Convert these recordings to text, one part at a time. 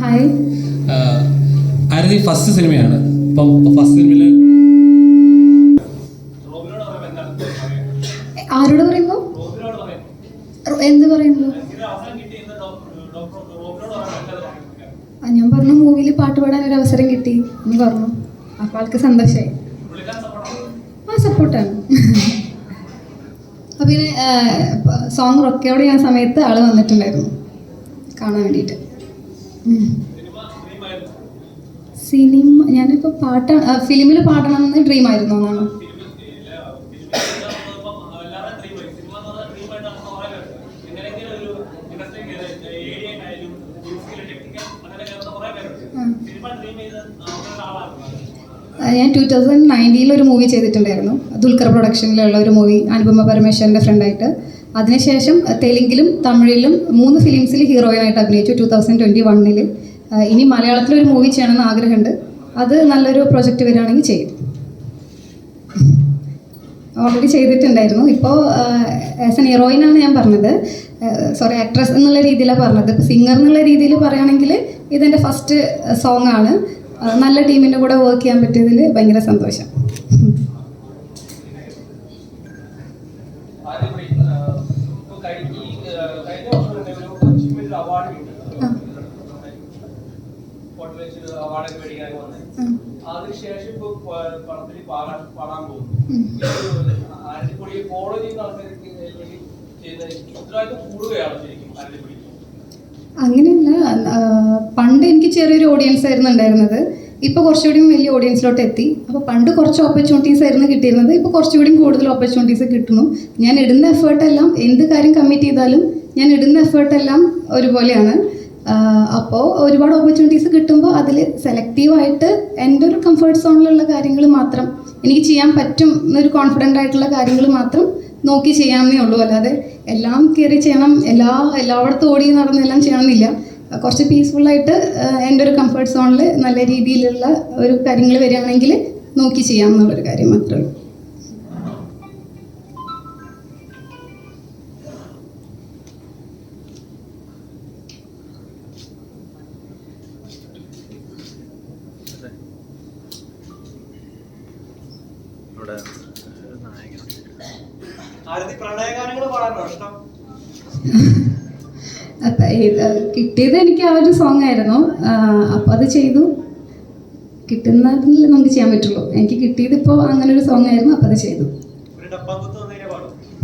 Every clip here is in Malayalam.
ഹായ് ആരതി ഫസ്റ്റ് സിനിമയാണ് അപ്പം ഫസ്റ്റ് സിനിമയിൽ ആരോട് പറയുമ്പോ എന്ത് പറയുമ്പോ ആ, ഞാൻ പറഞ്ഞു മൂവിയിൽ പാട്ട് പാടാൻ ഒരു അവസരം കിട്ടി. എന്ന് പറഞ്ഞു. അപ്പൊ ആൾക്ക് സന്തോഷമായി ആ സപ്പോർട്ടാണ് അപ്പൊ പിന്നെ സോങ് റൊക്കയോട് ഞാൻ സമയത്ത് ആൾ വന്നിട്ടുണ്ടായിരുന്നു. കാണാൻ വേണ്ടിയിട്ട്. സിനിമ ഞാനിപ്പോൾ പാട്ട് ഫിലിമിൽ പാടണം എന്ന് ഡ്രീം ആയിരുന്നു എന്നാണ് ഞാൻ ടൂ തൗസൻഡ് നയന്റീനിൽ ഒരു മൂവി ചെയ്തിട്ടുണ്ടായിരുന്നു. ദുൽഖർ പ്രൊഡക്ഷനിലുള്ള ഒരു മൂവി അനുപമ പരമേശ്വരന്റെ ഫ്രണ്ടായിട്ട് അതിനുശേഷം തെലുങ്കിലും തമിഴിലും മൂന്ന് ഫിലിംസിൽ ഹീറോയിനായിട്ട് അഭിനയിച്ചു ടൂ തൗസൻഡ് ട്വന്റി വണ്ണിൽ ഇനി മലയാളത്തിലൊരു മൂവി ചെയ്യണമെന്ന് ആഗ്രഹമുണ്ട്. അത് നല്ലൊരു പ്രൊജക്റ്റ് വരികയാണെങ്കിൽ ചെയ്യും. ഓൾറെഡി ചെയ്തിട്ടുണ്ടായിരുന്നു. ഇപ്പോൾ ആസ് എൻ ഹീറോയിനാണ് ഞാൻ പറഞ്ഞത്. സോറി ആക്ട്രസ് എന്നുള്ള രീതിയിലാണ് പറഞ്ഞത്. ഇപ്പോൾ സിംഗർ എന്നുള്ള രീതിയിൽ പറയുകയാണെങ്കിൽ ഇതെന്റെ ഫസ്റ്റ് സോങ് ആണ്. നല്ല ടീമിന്റെ കൂടെ വർക്ക് ചെയ്യാൻ പറ്റിയതിൽ ഭയങ്കര സന്തോഷം. ആ, അതിനുശേഷം ഇപ്പൊ പടത്തിൽ പാടാൻ പാടാൻ പോകും. ഉം. ആരതിപ്പൊടിയെ ഫോളോ ചെയ്യുന്ന ആൾക്കാർക്ക് അല്ലെങ്കിൽ കൂടുകയാണ് ശരിക്കും ആരതിപ്പൊടി അങ്ങനെയല്ല പണ്ട് എനിക്ക് ചെറിയൊരു ഓഡിയൻസ് ആയിരുന്നു ഉണ്ടായിരുന്നത്. ഇപ്പോൾ കുറച്ചുകൂടി വലിയ ഓഡിയൻസിലോട്ട് എത്തി. അപ്പോൾ പണ്ട് കുറച്ച് ഓപ്പർച്യൂണിറ്റീസ് ആയിരുന്നു കിട്ടിയിരുന്നത്. ഇപ്പോൾ കുറച്ചുകൂടി കൂടുതൽ ഓപ്പർച്യൂണിറ്റീസ് കിട്ടുന്നു. ഞാൻ ഇടുന്ന എഫേർട്ട് എല്ലാം എന്ത് കാര്യം കമ്മിറ്റ് ചെയ്താലും ഞാൻ ഇടുന്ന എഫേർട്ട് എല്ലാം ഒരുപോലെയാണ്. അപ്പോൾ ഒരുപാട് ഓപ്പർച്യൂണിറ്റീസ് കിട്ടുമ്പോൾ അതിൽ സെലക്റ്റീവായിട്ട് എന്റെ ഒരു കംഫർട്ട് സോണിലുള്ള കാര്യങ്ങൾ മാത്രം എനിക്ക് ചെയ്യാൻ പറ്റും എന്നൊരു കോൺഫിഡന്റ് ആയിട്ടുള്ള കാര്യങ്ങൾ മാത്രം നോക്കി ചെയ്യാമെന്നേ ഉള്ളൂ. അല്ലാതെ എല്ലാം കയറി ചെയ്യണം എല്ലാ എല്ലായിടത്തും ഓടി നടന്ന് എല്ലാം ചെയ്യണമെന്നില്ല. കുറച്ച് പീസ്ഫുള്ളായിട്ട് എന്റെ ഒരു കംഫർട്ട് സോണിൽ നല്ല രീതിയിലുള്ള ഒരു കാര്യങ്ങൾ വരികയാണെങ്കിൽ നോക്കി ചെയ്യാം എന്നുള്ളൊരു കാര്യം മാത്രമേ ഉള്ളൂ. ഇവിടെ അപ്പം ഇത് കിട്ടിയത് എനിക്ക് ആ ഒരു സോങ് ആയിരുന്നു. അപ്പൊ അത് ചെയ്തു. കിട്ടുന്നതിൽ നമുക്ക് ചെയ്യാൻ പറ്റുള്ളൂ. എനിക്ക് കിട്ടിയത് ഇപ്പോൾ അങ്ങനെ ഒരു സോങ് ആയിരുന്നു അപ്പൊ അത് ചെയ്തു.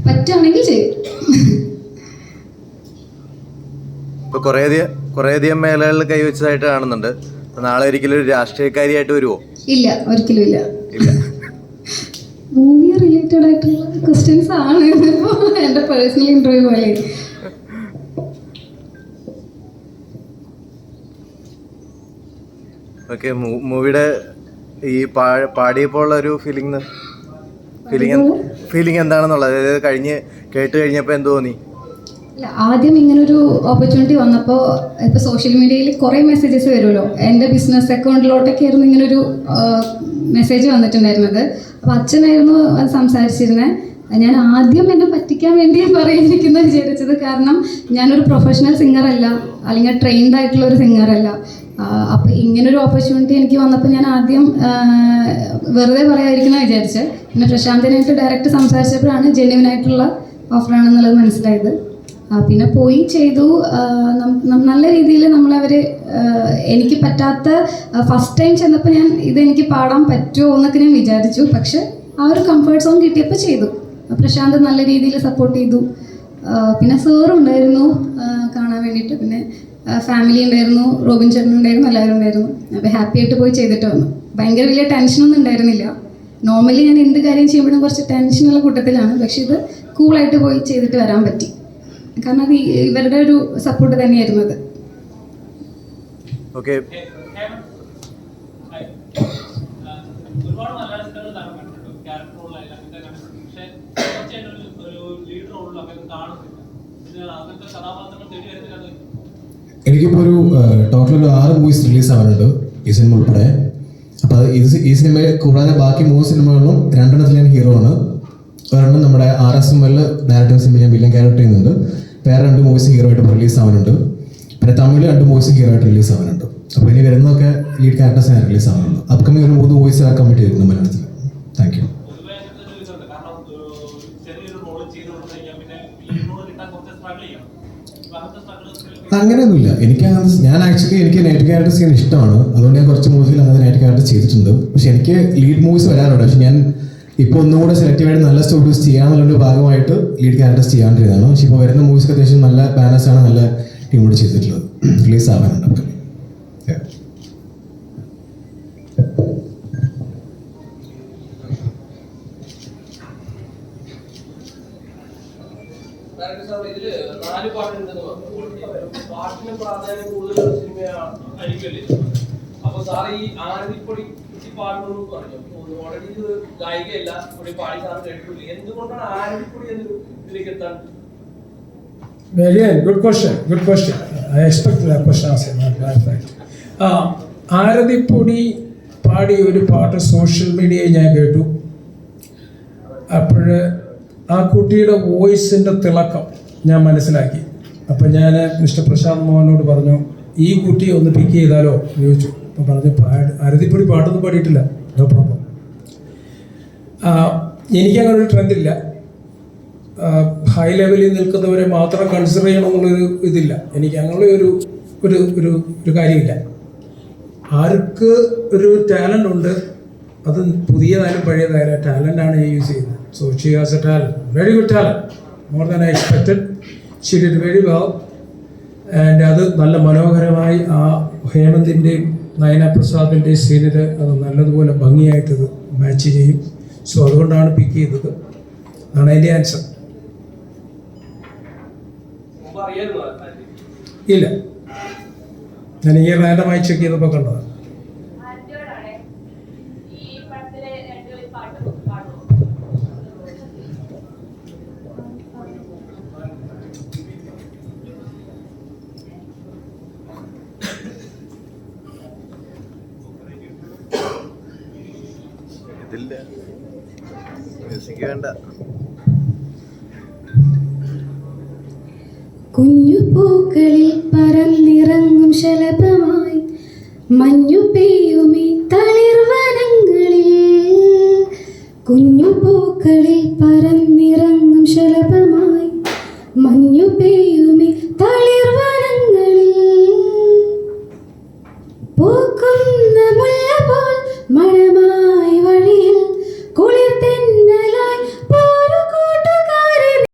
പറ്റുകയാണെങ്കിൽ ചെയ്യും. ഇപ്പൊ കുറേ അധികം കുറേ അധികം മേഖലകളിൽ കൈവച്ചതായിട്ട് കാണുന്നുണ്ട്. നാളെ ഒരിക്കലും ഒരു രാഷ്ട്രീയക്കാരിയായിട്ട് വരുമോ ഇല്ല ഒരിക്കലും ഇല്ല. ഇല്ല. മൂവി റിലേറ്റഡ് ആയിട്ടുള്ള ക്വസ്റ്റ്യൻസ് ആണ്. ഇതിപ്പോൾ എന്റെ പേഴ്സണൽ ഇന്റർവ്യൂ പോലെ ഓക്കെ മൂവിയുടെ ഈ പാടിയപ്പോൾ ഒരു ഫീലിംഗ് ഫീലിംഗ് ഫീലിംഗ് എന്താണെന്നുള്ളത്? അതായത് കഴിഞ്ഞ് കേട്ട് കഴിഞ്ഞപ്പോൾ എന്ത് തോന്നി ആദ്യം ഇങ്ങനൊരു ഓപ്പർച്യൂണിറ്റി വന്നപ്പോൾ ഇപ്പോൾ സോഷ്യൽ മീഡിയയിൽ കുറേ മെസ്സേജസ് വരുമല്ലോ. എന്റെ ബിസിനസ് അക്കൗണ്ടിലോട്ടൊക്കെ ആയിരുന്നു ഇങ്ങനൊരു മെസ്സേജ് വന്നിട്ടുണ്ടായിരുന്നത്. അപ്പോൾ അച്ഛനായിരുന്നു സംസാരിച്ചിരുന്നത് ഞാൻ ആദ്യം എന്നെ പറ്റിക്കാൻ വേണ്ടി പറയുന്നിരിക്കുന്ന വിചാരിച്ചത് കാരണം ഞാനൊരു പ്രൊഫഷണൽ സിംഗർ അല്ല അല്ലെങ്കിൽ ട്രെയിൻഡ് ആയിട്ടുള്ള ഒരു സിംഗർ അല്ല. ഇങ്ങനൊരു ഓപ്പർച്യൂണിറ്റി എനിക്ക് വന്നപ്പോൾ ഞാൻ ആദ്യം വെറുതെ പറയാതിരിക്കുന്ന വിചാരിച്ചത് പിന്നെ പ്രശാന്തിനായിട്ട് ഡയറക്റ്റ് സംസാരിച്ചപ്പോഴാണ് ജെന്യുവൻ ആയിട്ടുള്ള ഓഫറാണെന്നുള്ളത് മനസ്സിലായത്. പിന്നെ പോയി ചെയ്തു. നല്ല രീതിയിൽ നമ്മളവർ എനിക്ക് പറ്റാത്ത ഫസ്റ്റ് ടൈം ചെന്നപ്പോൾ ഞാൻ ഇതെനിക്ക് പാടാൻ പറ്റുമോ എന്നൊക്കെ ഞാൻ വിചാരിച്ചു. പക്ഷെ ആ ഒരു കംഫർട്ട് സോൺ കിട്ടിയപ്പോൾ ചെയ്തു. പ്രശാന്ത് നല്ല രീതിയിൽ സപ്പോർട്ട് ചെയ്തു. പിന്നെ സേറുണ്ടായിരുന്നു കാണാൻ വേണ്ടിയിട്ട്. പിന്നെ ഫാമിലി ഉണ്ടായിരുന്നു റോബിൻ ചേട്ടൻ ഉണ്ടായിരുന്നു എല്ലാവരും ഉണ്ടായിരുന്നു. അപ്പോൾ ഹാപ്പി ആയിട്ട് പോയി ചെയ്തിട്ട് വന്നു. ഭയങ്കര വലിയ ടെൻഷനൊന്നും ഉണ്ടായിരുന്നില്ല. നോർമലി ഞാൻ എന്ത് കാര്യം ചെയ്യുമ്പോഴും കുറച്ച് ടെൻഷനുള്ള കൂട്ടത്തിലാണ്. പക്ഷെ ഇത് കൂളായിട്ട് പോയി ചെയ്തിട്ട് വരാൻ പറ്റി. കാരണം അത് ഇവരുടെ ഒരു സപ്പോർട്ട് തന്നെയായിരുന്നു അത്. ഓക്കെ എനിക്കിപ്പോൾ ഒരു ടോട്ടൽ ഒരു ആറ് മൂവീസ് റിലീസ് ആവാനുണ്ട് ഈ സിനിമ ഉൾപ്പെടെ. അപ്പോൾ അത് ഇത് ഈ സിനിമയിൽ കൂടാതെ ബാക്കി മൂന്ന് സിനിമകളിലും രണ്ടെണ്ണത്തിൽ ഞാൻ ഹീറോ ആണ്. ഒരെണ്ണം നമ്മുടെ ആർ എസ് എം എല്ലിൽ ഡയറക്ടർ സിനിമ ഞാൻ വില്ലൻ ക്യാരക്ടർ ചെയ്യുന്നുണ്ട്. വേറെ രണ്ട് മൂവീസ് ഹീറോ ആയിട്ട് റിലീസ് ആവാനുണ്ട്. പിന്നെ തമിഴിൽ രണ്ട് മൂവീസ് ഹീറോ ആയിട്ട് റിലീസ് ആവാനുണ്ട്. അപ്പോൾ ഇനി വരുന്നതൊക്കെ ലീഡ് ക്യാരക്ടേഴ്സ് ഞാൻ റിലീസ് ആവാനുണ്ട് അപ്കമിങ് ഒരു മൂന്ന് മൂവീസ് ഇറക്കാൻ വരുന്നു മലയാളത്തിൽ താങ്ക് യു അങ്ങനെയൊന്നുമില്ല. എനിക്ക് ഞാൻ ആക്ച്വലി എനിക്ക് നൈറ്റ് ക്യാരക്ടേഴ്സ് ചെയ്യാൻ ഇഷ്ടമാണ്. അതുകൊണ്ട് ഞാൻ കുറച്ച് മൂവീസിൽ അങ്ങനെ നൈറ്റ് ക്യാരക്ടേഴ്സ് ചെയ്തിട്ടുണ്ട്. പക്ഷെ എനിക്ക് ലീഡ് മൂവീസ് വരാറുണ്ട്. പക്ഷെ ഞാൻ ഇപ്പോൾ ഒന്നും കൂടെ സെലക്ട് ചെയ്ത് നല്ല സ്റ്റുഡിയോസ് ചെയ്യാന്നുള്ളൊരു ഭാഗമായിട്ട് ലീഡ് ക്യാരക്ടേഴ്സ് ചെയ്യാണ്ടിരുന്നതാണ്. പക്ഷെ ഇപ്പോൾ വരുന്ന മൂവീസ് അത്യാവശ്യം നല്ല ബാലൻസ് ആണ് നല്ല ടീമോട് ചെയ്തിട്ടുള്ളത്. റിലീസ് ആവാനുണ്ട് നമുക്ക്. പാട്ടിന് പ്രാധാന്യം കൂടുതൽ സിനിമ ആയിരിക്കുമല്ലേ അപ്പൊ സാർ ഈ ആനന്ദിപ്പൊടി പാടുന്നു പറഞ്ഞു? ഇത് ഗായികയല്ല ഇവിടെ പാടി സാറ് കേട്ടിട്ടില്ല എന്തുകൊണ്ടാണ് ആനന്ദിപ്പൊടി എന്ന് ഇതിലേക്ക് എത്താൻ Again, good question, good question. I expect that question answer, ആരതിപ്പൊടി പാടിയ ഒരു പാട്ട് സോഷ്യൽ മീഡിയയിൽ ഞാൻ കേട്ടു. അപ്പോൾ ആ കുട്ടിയുടെ വോയിസിന്റെ തിളക്കം ഞാൻ മനസ്സിലാക്കി. അപ്പം ഞാൻ മിസ്റ്റർ പ്രശാന്ത് മോഹനോട് പറഞ്ഞു ഈ കുട്ടി ഒന്ന് പിക്ക് ചെയ്താലോ? ചോദിച്ചു. അപ്പം പറഞ്ഞു പാട് ആരതിപ്പൊടി പാട്ടൊന്നും പാടിയിട്ടില്ല. നോ പ്രോബ്ലം എനിക്കങ്ങനെ ഒരു ട്രെൻഡില്ല. ഹൈ ലെവലിൽ നിൽക്കുന്നവരെ മാത്രം കൺസിഡർ ചെയ്യണമെന്നുള്ളൊരു ഇതില്ല. എനിക്ക് അങ്ങനെയുള്ള ഒരു ഒരു ഒരു ഒരു കാര്യമില്ല. ആർക്ക് ഒരു ടാലന്റ് ഉണ്ട് അത് പുതിയതായാലും പഴയതായാലും ടാലന്റാണ് ഞാൻ യൂസ് ചെയ്യുന്നത്. So she has a talent very good talent more than I expected she did very well and അത് നല്ല മനോഹരമായി ആ ഹേമന്തിന്റെയും നയന പ്രസാദിന്റെയും സീനിൽ അത് നല്ലതുപോലെ ഭംഗിയായിട്ടത് മാച്ച് ചെയ്യും. സോ അതുകൊണ്ടാണ് പിക്ക് ചെയ്തത്. അതാണ് അതിന്റെ ആൻസർ ഇല്ല. ഞാൻ ഈ റാൻഡമായി ചെക്ക് ചെയ്തപ്പോൾ പാടുമോ ഇതില്ല. മ്യൂസിക് വേണ്ട. കുഞ്ഞു പൂക്കളിൽ പറന്നിറങ്ങും ശലഭമായി. മഞ്ഞു പെയ്യുമീ തളിർവനങ്ങളിൽ. കുഞ്ഞു പൂക്കളിൽ പറന്ന്